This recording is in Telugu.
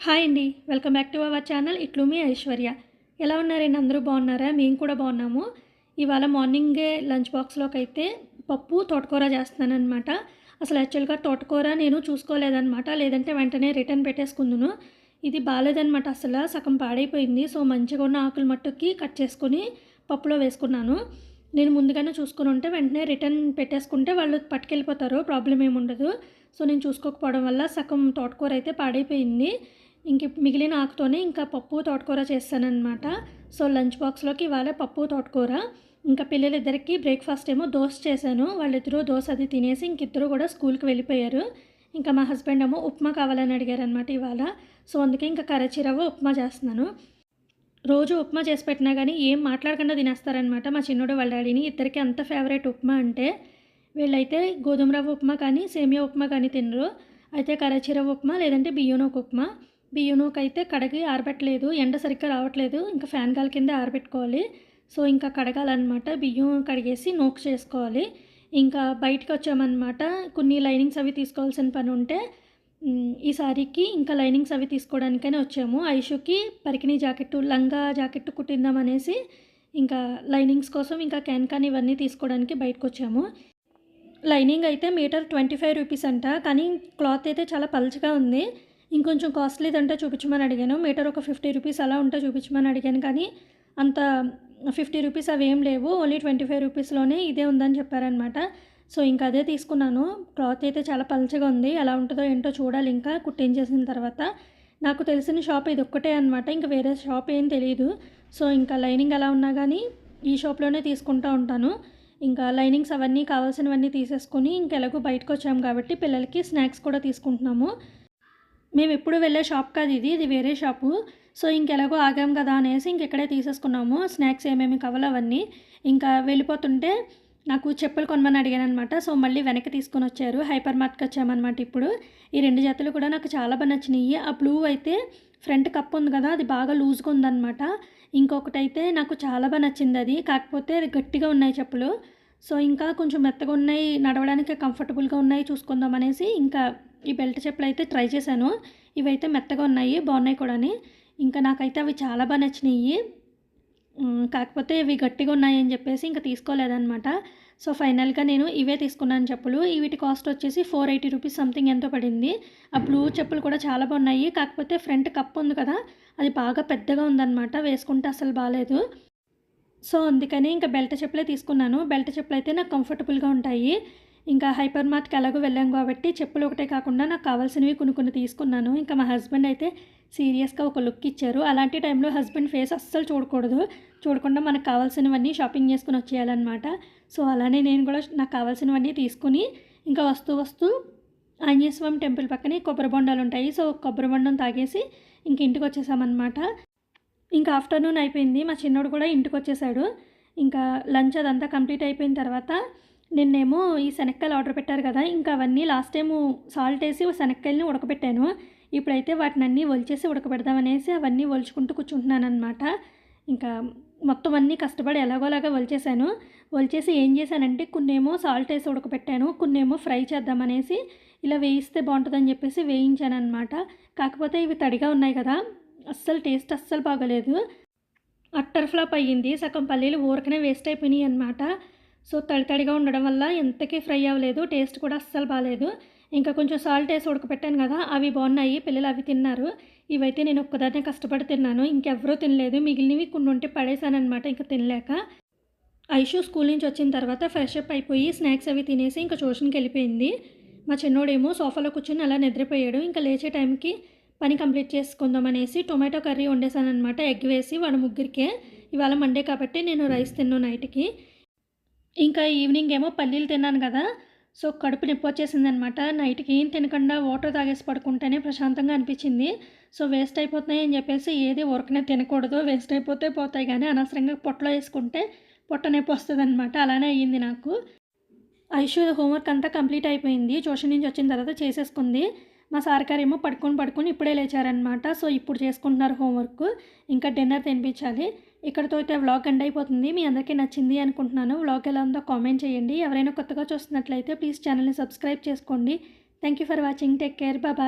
హాయ్ అండి. Welcome back to our channel. ఇట్లు మీ ఐశ్వర్య. ఎలా ఉన్నారండి? అందరూ బాగున్నారా? మేము కూడా బాగున్నాము. ఇవాళ మార్నింగే లంచ్ బాక్స్లోకి అయితే పప్పు తోటకూర చేస్తున్నానమాట అసలు యాక్చువల్గా తోటకూర నేను చూసుకోలేదనమాట లేదంటే వెంటనే రిటర్న్ పెట్టేసుకుందును. ఇది బాగాలేదనమాట అసలు. సగం పాడైపోయింది. సో మంచిగా ఉన్న ఆకులు మట్టుకి కట్ చేసుకొని పప్పులో వేసుకున్నాను. నేను ముందుగానే చూసుకుని ఉంటే వెంటనే రిటర్న్ పెట్టేసుకుంటే వాళ్ళు పట్టుకెళ్ళిపోతారు. ప్రాబ్లం ఏమి ఉండదు సో నేను చూసుకోకపోవడం వల్ల సగం తోటకూర అయితే పాడైపోయింది. ఇంక మిగిలిన ఆకుతోనే ఇంకా పప్పు తోటకూర చేస్తానన్నమాట. సో లంచ్ బాక్స్లోకి ఇవాళ పప్పు తోటకూర. ఇంకా పిల్లలిద్దరికి బ్రేక్ఫాస్ట్ ఏమో దోశ చేశాను. వాళ్ళిద్దరూ దోశ అది తినేసి ఇంకిద్దరు కూడా స్కూల్కి వెళ్ళిపోయారు. ఇంకా మా హస్బెండ్ ఏమో ఉప్మా కావాలని అడిగారనమాట ఇవాళ. సో అందుకే ఇంకా కరచిరవ్వ ఉప్మా చేస్తున్నాను. రోజు ఉప్మా చేసి పెట్టినా కానీ ఏం మాట్లాడకుండా తినేస్తారనమాట మా చిన్నోడు వాళ్ళ డాడీని. ఇద్దరికి అంత ఫేవరెట్ ఉప్మా అంటే వీళ్ళైతే గోధుమ రవ్వ ఉప్మా కానీ సేమియా ఉప్మా కానీ తినరు. అయితే కరచిరవ్వ ఉప్మా లేదంటే బియ్యనోక ఉప్మా. బియ్యనోక అయితే కడిగి ఆరబెట్టలేదు ఎండ సరిగ్గా రావట్లేదు ఇంకా ఫ్యాన్ గాలి కింద ఆరబెట్టుకోవాలి. సో ఇంకా కడగాలన్నమాట. బియ్యం కడిగేసి నోక్ చేసుకోవాలి. ఇంకా బయటకు వచ్చామన్నమాట. కొన్ని లైనింగ్స్ అవి తీసుకోవాల్సిన పని ఉంటే ఈ సారీకి ఇంకా లైనింగ్స్ అవి తీసుకోవడానికనే వచ్చాము. ఐషుకి పరికిణి జాకెట్ లంగా జాకెట్ కుట్టిందామనేసి ఇంకా లైనింగ్స్ కోసం ఇంకా క్యాన్ క్యాన్ ఇవన్నీ తీసుకోవడానికి బయటకు వచ్చాము. లైనింగ్ అయితే మీటర్ ట్వంటీ ఫైవ్ రూపీస్ అంట. కానీ క్లాత్ అయితే చాలా పలుచగా ఉంది. ఇంకొంచెం కాస్ట్లీది అంటే చూపించమని అడిగాను. మీటర్ ఒక ఫిఫ్టీ రూపీస్ అలా ఉంటే చూపించమని అడిగాను. కానీ అంత ఫిఫ్టీ రూపీస్ అవి ఏం లేవు. ఓన్లీ ట్వంటీ ఫైవ్ రూపీస్లోనే ఇదే ఉందని చెప్పారనమాట సో ఇంకా అదే తీసుకున్నాను. క్లాత్ అయితే చాలా పలచగా ఉంది. ఎలా ఉంటుందో ఏంటో చూడాలి ఇంకా. కుట్టించేసిన తర్వాత నాకు తెలిసిన షాప్ ఇది ఒక్కటే అనమాట ఇంకా వేరే షాప్ ఏం తెలియదు సో ఇంకా లైనింగ్ ఎలా ఉన్నా కానీ ఈ షాప్లోనే తీసుకుంటూ ఉంటాను. ఇంకా లైనింగ్స్ అవన్నీ కావాల్సినవన్నీ తీసేసుకొని ఇంకెలాగో బయటకు వచ్చాము కాబట్టి పిల్లలకి స్నాక్స్ కూడా తీసుకుంటున్నాము. మేము ఎప్పుడు వెళ్ళే షాప్ కాదు ఇది ఇది వేరే షాపు. సో ఇంకెలాగో ఆగాం కదా అనేసి ఇంకెక్కడే తీసేసుకున్నాము. స్నాక్స్ ఏమేమి కావాలో అవన్నీ. ఇంకా వెళ్ళిపోతుంటే నాకు చెప్పులు కొనమని అడిగాను అనమాట సో మళ్ళీ వెనక్కి తీసుకొని వచ్చారు. హైపర్ మార్ట్కి వచ్చామన్నమాట ఇప్పుడు. ఈ రెండు జతలు కూడా నాకు చాలా బాగా నచ్చినాయి. ఆ బ్లూ అయితే ఫ్రంట్ కప్ ఉంది కదా అది బాగా లూజ్గా ఉందన్నమాట. ఇంకొకటి అయితే నాకు చాలా బాగా నచ్చింది అది. కాకపోతే అది గట్టిగా ఉన్నాయి చెప్పులు. సో ఇంకా కొంచెం మెత్తగా ఉన్నాయి నడవడానికి కంఫర్టబుల్గా ఉన్నాయి చూసుకుందాం అనేసి ఇంకా ఈ బెల్ట్ చెప్పులు అయితే ట్రై చేశాను. ఇవైతే మెత్తగా ఉన్నాయి బాగున్నాయి కూడా ఇంకా నాకైతే అవి చాలా బాగా నచ్చినాయి కాకపోతే ఇవి గట్టిగా ఉన్నాయని చెప్పేసి ఇంకా తీసుకోలేదన్నమాట. సో ఫైనల్గా నేను ఇవే తీసుకున్నాను చెప్పులు. వీటి కాస్ట్ వచ్చేసి ఫోర్ ఎయిటీ రూపీస్ సంథింగ్ ఎంతో పడింది. ఆ బ్లూ చెప్పులు కూడా చాలా బాగున్నాయి. కాకపోతే ఫ్రంట్ కప్ ఉంది కదా అది బాగా పెద్దగా ఉందన్నమాట. వేసుకుంటే అసలు బాగాలేదు. సో అందుకని ఇంకా బెల్ట్ చెప్పులే తీసుకున్నాను. బెల్ట్ చెప్పులు అయితే నాకు కంఫర్టబుల్గా ఉంటాయి. ఇంకా హైపర్ మార్ట్కి ఎలాగో వెళ్ళాం కాబట్టి చెప్పులు ఒకటే కాకుండా నాకు కావాల్సినవి కొన్ని కొన్ని తీసుకున్నాను. ఇంకా మా హస్బెండ్ అయితే సీరియస్గా ఒక లుక్ ఇచ్చారు. అలాంటి టైంలో హస్బెండ్ ఫేస్ అస్సలు చూడకూడదు. చూడకుండా మనకు కావాల్సినవన్నీ షాపింగ్ చేసుకుని వచ్చేయాలన్నమాట. సో అలానే నేను కూడా నాకు కావాల్సినవన్నీ తీసుకుని ఇంకా వస్తూ వస్తూ ఆంజనేయ స్వామి టెంపుల్ పక్కనే కొబ్బరి బొండాలు ఉంటాయి. సో కొబ్బరి బొండం తాగేసి ఇంక ఇంటికి వచ్చేసామన్నమాట. ఇంకా ఆఫ్టర్నూన్ అయిపోయింది. మా చిన్నోడు కూడా ఇంటికి వచ్చేసాడు ఇంకా లంచ్ అదంతా కంప్లీట్ అయిపోయిన తర్వాత నిన్నేమో ఈ శనక్కాయలు ఆర్డర్ పెట్టారు కదా ఇంకా అవన్నీ లాస్ట్ టైము సాల్ట్ వేసి శనక్కాయలని ఉడకబెట్టాను. ఇప్పుడైతే వాటిని అన్నీ ఒలిచేసి ఉడకబెడదామనేసి అవన్నీ ఒలుచుకుంటూ కూర్చుంటున్నాను అనమాట ఇంకా మొత్తం అన్నీ కష్టపడి ఎలాగోలాగా ఒలిచేసాను ఒలిచేసి ఏం చేశానంటే కొన్నేమో సాల్ట్ వేసి ఉడకబెట్టాను. కొన్నేమో ఫ్రై చేద్దామనేసి ఇలా వేయిస్తే బాగుంటుందని చెప్పేసి వేయించాను అనమాట కాకపోతే ఇవి తడిగా ఉన్నాయి కదా అస్సలు టేస్ట్ అస్సలు బాగలేదు. అట్టర్ ఫ్లాప్ అయ్యింది. సగం పల్లీలు ఊరకనే వేస్ట్ అయిపోయినాయి అనమాట సో తడి తడిగా ఉండడం వల్ల ఎంతకీ ఫ్రై అవ్వలేదు. టేస్ట్ కూడా అస్సలు బాగాలేదు ఇంకా కొంచెం సాల్ట్ వేసి ఉడకపెట్టాను కదా అవి బాగున్నాయి. పిల్లలు అవి తిన్నారు. ఇవైతే నేను ఒక్కదాన్నే కష్టపడి తిన్నాను. ఇంకెవరూ తినలేదు. మిగిలినవి కొన్ని ఉంటే పడేసానమాట ఇంకా తినలేక. ఐషు స్కూల్ నుంచి వచ్చిన తర్వాత ఫ్రెష్ అప్ అయిపోయి స్నాక్స్ అవి తినేసి ఇంకా ట్యూషన్కి వెళ్ళిపోయింది. మా చిన్నోడేమో సోఫాలో కూర్చొని అలా నిద్రపోయాడు. ఇంకా లేచే టైంకి పని కంప్లీట్ చేసుకుందాం అనేసి టొమాటో కర్రీ వండేసాను అనమాట ఎగ్ వేసి వాళ్ళ ముగ్గురికే. ఇవాళ మండే కాబట్టి నేను రైస్ తిన్నాను నైట్కి. ఇంకా ఈవినింగ్ ఏమో పల్లీలు తిన్నాను కదా సో కడుపు నొప్పి వచ్చేసింది అనమాట నైట్కి ఏం తినకుండా వాటర్ తాగేసి పడుకుంటేనే ప్రశాంతంగా అనిపించింది. సో వేస్ట్ అయిపోతున్నాయి అని చెప్పేసి ఏది ఊరకనే తినకూడదు వేస్ట్ అయిపోతే పోతాయి కానీ అనవసరంగా పొట్టలో వేసుకుంటే పొట్ట నొప్పి వస్తుంది అనమాట అలానే అయ్యింది నాకు. ఐషు హోంవర్క్ అంతా కంప్లీట్ అయిపోయింది. ట్యూషన్ నుంచి వచ్చిన తర్వాత చేసేసుకుంది. మా సార్ గారు ఏమో పడుకొని పడుకొని ఇప్పుడే లేచారనమాట సో ఇప్పుడు చేసుకుంటున్నారు హోంవర్క్. ఇంకా డిన్నర్ తినిపించాలి. ఇక్కడతో అయితే వ్లాగ్ ఎండ్ అయిపోతుంది. మీ అందరికీ నచ్చింది అనుకుంటున్నాను. వ్లాగ్ ఎలా ఉందో కామెంట్ చేయండి. ఎవరైనా కొత్తగా చూస్తున్నట్లయితే ప్లీజ్ ఛానల్ని సబ్స్క్రైబ్ చేసుకోండి. Thank you for watching. Take care. Bye.